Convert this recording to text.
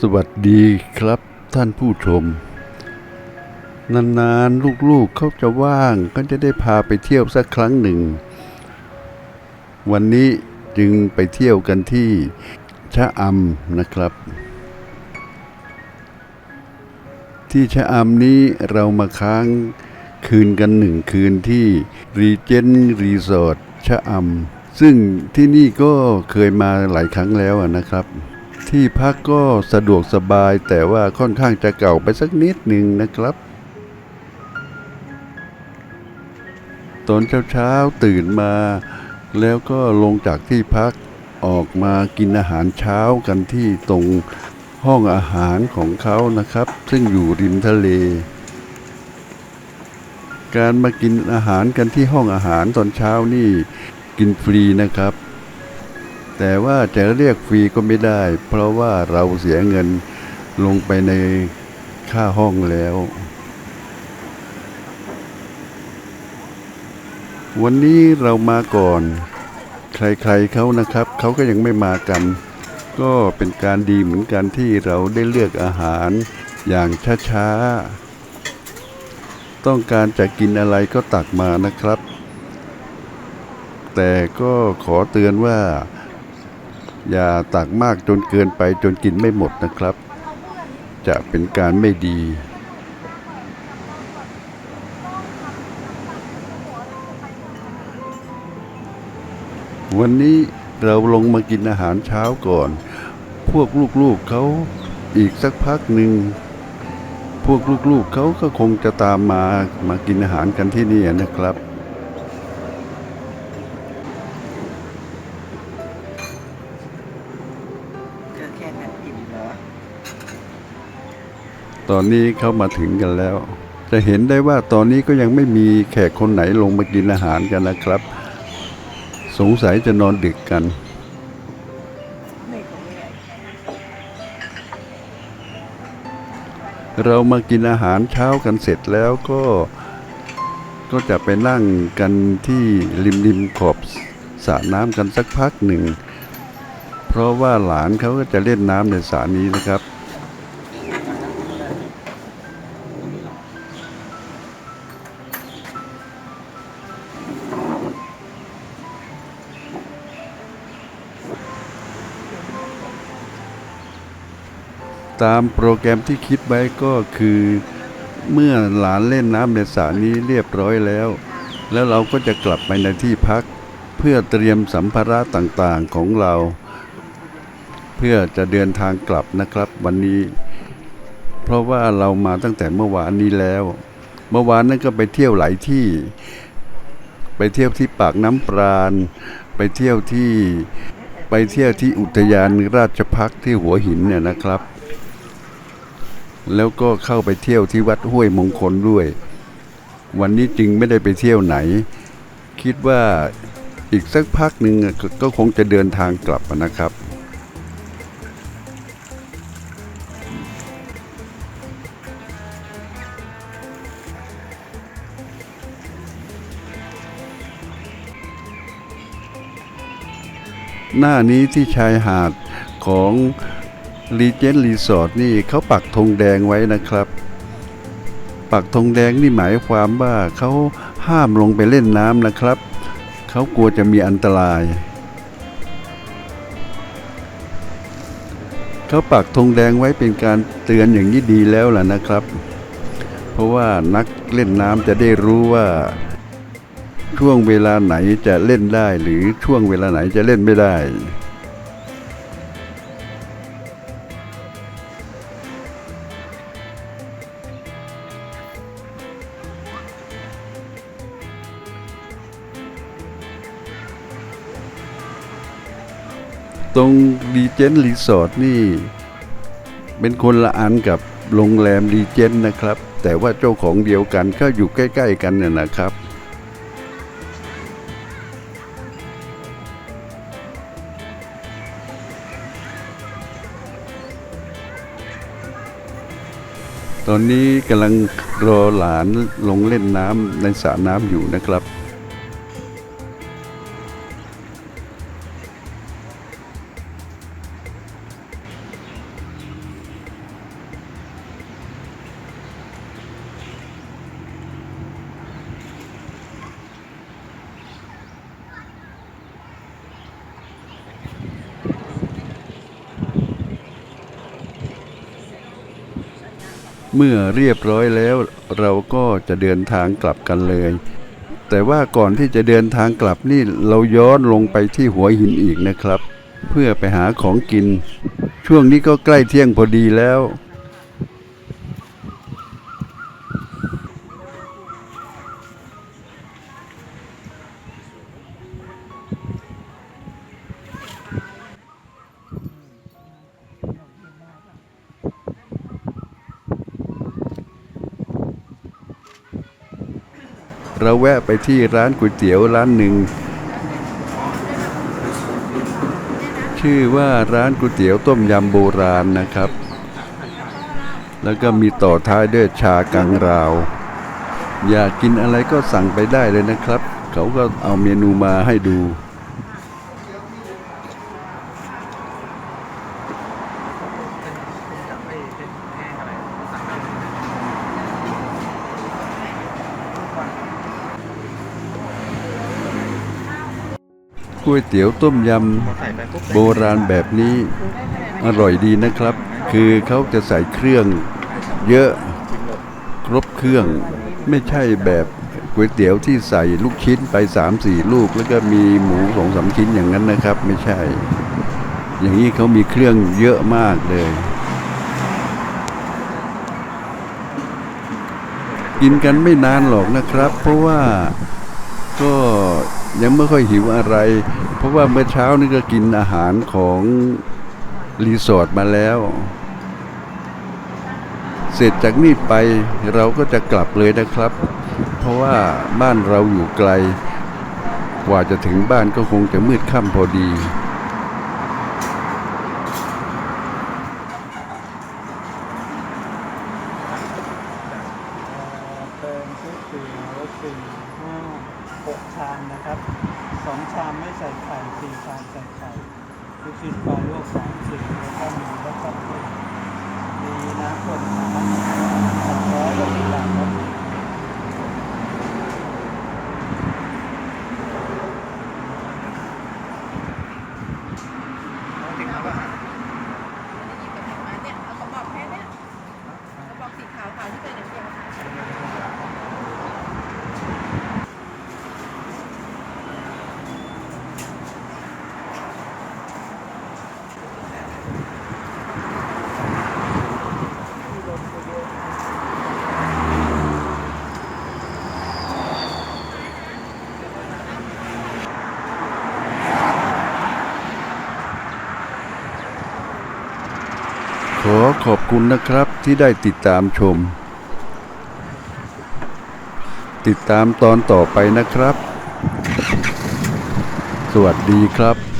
สวัสดีครับท่านผู้ชม นานๆ ลูกๆเขาจะว่างก็จะได้พาไปเที่ยวสักครั้งหนึ่ง วันนี้จึงไปเที่ยวกันที่ชะอำนะครับ ที่ชะอำนี้เรามาค้างคืนกันหนึ่งคืนที่รีเจนรีสอร์ทชะอำซึ่งที่นี่ก็เคยมาหลายครั้งแล้วนะครับ ที่พักก็สะดวกสบายแต่ว่าค่อนข้างจะเก่าไปสักนิดหนึ่งนะครับ ตอนเช้าๆตื่นมา แล้วก็ลงจากที่พักออกมากินอาหารเช้ากันที่ตรงห้องอาหารของเขานะครับ ซึ่งอยู่ริมทะเล การมากินอาหารกันที่ห้องอาหารตอนเช้านี่กินฟรีนะครับ แต่ว่าจะเรียกฟรีก็ไม่ได้ เพราะว่าเราเสียเงินลงไปในค่าห้องแล้ว วันนี้เรามาก่อน ใครๆเขานะครับ เขาก็ยังไม่มากัน ก็เป็นการดีเหมือนกันที่เราได้เลือกอาหารอย่างช้าๆ ต้องการจะกินอะไรก็ตักมานะครับ แต่ก็ขอเตือนว่า อย่าตักมากจนเกินไปจนกินไม่หมดนะครับ จะเป็นการไม่ดีวันนี้เราลงมากินอาหารเช้าก่อน พวกลูกๆเขาอีกสักพักหนึ่ง พวกลูกๆเขาก็คงจะตามมามากินอาหารกันที่นี่นะครับ ตอนนี้เขามาถึงกันแล้ว จะเห็นได้ว่าตอนนี้ก็ยังไม่มีแขกคนไหนลงมากินอาหารกันนะครับ สงสัยจะนอนดึกกันเรามากินอาหารเช้ากันเสร็จแล้วก็ก็จะไปนั่งกันที่ริมริมขอบสระน้ำกันสักพักหนึ่ง เพราะว่าหลานเขาก็จะเล่นน้ำในสระนี้นะครับ ตามโปรแกรมที่คิดไว้ก็คือ เมื่อหลานเล่นน้ำในสระนี้เรียบร้อยแล้ว แล้วเราก็จะกลับไปในที่พัก เพื่อเตรียมสัมภาระต่างๆของเรา เพื่อจะเดินทางกลับนะครับวันนี้ เพราะว่าเรามาตั้งแต่เมื่อวานนี้แล้ว เมื่อวานนั้นก็ไปเที่ยวหลายที่ ไปเที่ยวที่ปากน้ำปราณ ไปเที่ยวที่ไปเที่ยวที่อุทยานราชพักษ์ที่หัวหินเนี่ยนะครับ แล้วก็เข้าไปเที่ยวที่วัดห้วยมงคลด้วย วันนี้จึงไม่ได้ไปเที่ยวไหน คิดว่าอีกสักพักหนึ่งก็คงจะเดินทางกลับนะครับ หน้านี้ที่ชายหาดของ รีเจนรีสอร์ทนี่เขาปักธงแดงไว้นะครับ ปักธงแดงนี่หมายความว่าเขาห้ามลงไปเล่นน้ำนะครับ เขากลัวจะมีอันตราย เขาปักธงแดงไว้เป็นการเตือนอย่างนี้ดีแล้วล่ะนะครับ เพราะว่านักเล่นน้ำจะได้รู้ว่า ช่วงเวลาไหนจะเล่นได้หรือช่วงเวลาไหนจะเล่นไม่ได้ ตรงรีเจนรีสอร์ทนี่ เป็นคนละอันกับโรงแรมรีเจนนะครับ แต่ว่าเจ้าของเดียวกันก็อยู่ใกล้ ๆ กันน่ะนะครับตอนนี้กำลังรอหลานลงเล่นน้ำในสระน้ำอยู่นะครับ เมื่อเรียบร้อยแล้วเราก็จะเดินทางกลับกันเลย แต่ว่าก่อนที่จะเดินทางกลับนี่เราย้อนลงไปที่หัวหินอีกนะครับ เพื่อไปหาของกิน ช่วงนี้ก็ใกล้เที่ยงพอดีแล้ว เราแวะไปที่ร้านก๋วยเตี๋ยวร้านหนึ่ง ชื่อว่าร้านก๋วยเตี๋ยวต้มยำโบราณนะครับ แล้วก็มีต่อท้ายด้วยชากังราว อยากกินอะไรก็สั่งไปได้เลยนะครับ เขาก็เอาเมนูมาให้ดู ก๋วยเตี๋ยวต้มยำโบราณแบบนี้อร่อยดีนะครับ คือเขาจะใส่เครื่อง เยอะครบเครื่อง ไม่ใช่แบบก๋วยเตี๋ยวที่ใส่ลูกชิ้นไปสามสี่ลูก แล้วก็มีหมูสองสามชิ้นอย่างนั้นนะครับ ไม่ใช่ อย่างนี้เขามีเครื่องเยอะมากเลย กินกันไม่นานหรอกนะครับ เพราะว่าก็ ยังไม่ค่อยหิวอะไร เพราะว่าเมื่อเช้านี่ก็กินอาหารของรีสอร์ทมาแล้ว เสร็จจากนี่ไปเราก็จะกลับเลยนะครับ เพราะว่าบ้านเราอยู่ไกล กว่าจะถึงบ้านก็คงจะมืดค่ำพอดีเติมก๋วยเตี๋ยวสี่ห้า 6 ชามนะครับ 2 ชามไม่ใส่ไข่ 4 ชามใส่ไข่ลูกชิ้นปลาลวก3ชิ้นแล้วก็มีแล้วก็มีน้ำผลนะครับสองร้อยกว่าบาทครับมาเนี่ยเอากระบอกแค่เนี้ยกระบอกสีขาวขาวที่เป็นอย่างเดียวค่ะ ขอบคุณนะครับที่ได้ติดตามชม ติดตามตอนต่อไปนะครับ สวัสดีครับ